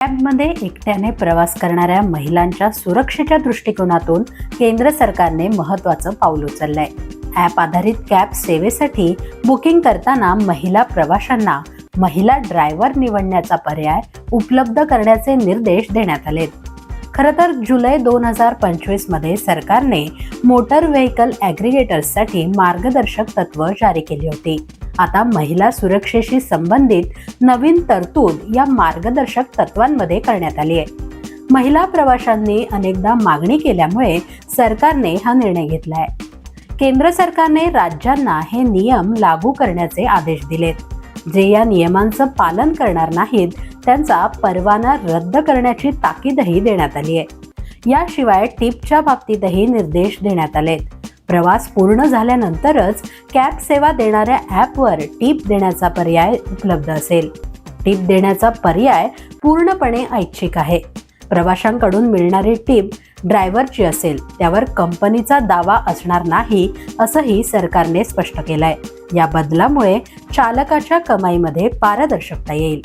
कॅबमध्ये एकट्याने प्रवास करणाऱ्या महिलांच्या सुरक्षेच्या दृष्टिकोनातून केंद्र सरकारने महत्वाचं पाऊल उचललंय. ॲप आधारित कॅब सेवेसाठी बुकिंग करताना महिला प्रवाशांना महिला ड्रायव्हर निवडण्याचा पर्याय उपलब्ध करण्याचे निर्देश देण्यात आलेत. खरं तर जुलै दोन हजार पंचवीसमध्ये सरकारने मोटर व्हेकल ॲग्रिगेटर्ससाठी मार्गदर्शक तत्व जारी केली होती. आता महिला सुरक्षेशी संबंधित नवीन तरतूद या मार्गदर्शक तत्वांमध्ये करण्यात आली आहे. महिला प्रवाशांनी अनेकदा मागणी केल्यामुळे सरकारने हा निर्णय घेतलाय. केंद्र सरकारने राज्यांना हे नियम लागू करण्याचे आदेश दिलेत. जे या नियमांचं पालन करणार नाहीत त्यांचा परवाना रद्द करण्याची ताकीदही देण्यात आली आहे. याशिवाय टिपच्या बाबतीतही निर्देश देण्यात आलेत. प्रवास पूर्ण झाल्यानंतरच कॅब सेवा देणाऱ्या ॲपवर टीप देण्याचा पर्याय उपलब्ध असेल. टिप देण्याचा पर्याय पूर्णपणे ऐच्छिक आहे. प्रवाशांकडून मिळणारी टिप ड्रायव्हरची असेल त्यावर कंपनीचा दावा असणार नाही असंही सरकारने स्पष्ट केलंय. या बदलामुळे चालकाच्या कमाईमध्ये पारदर्शकता येईल.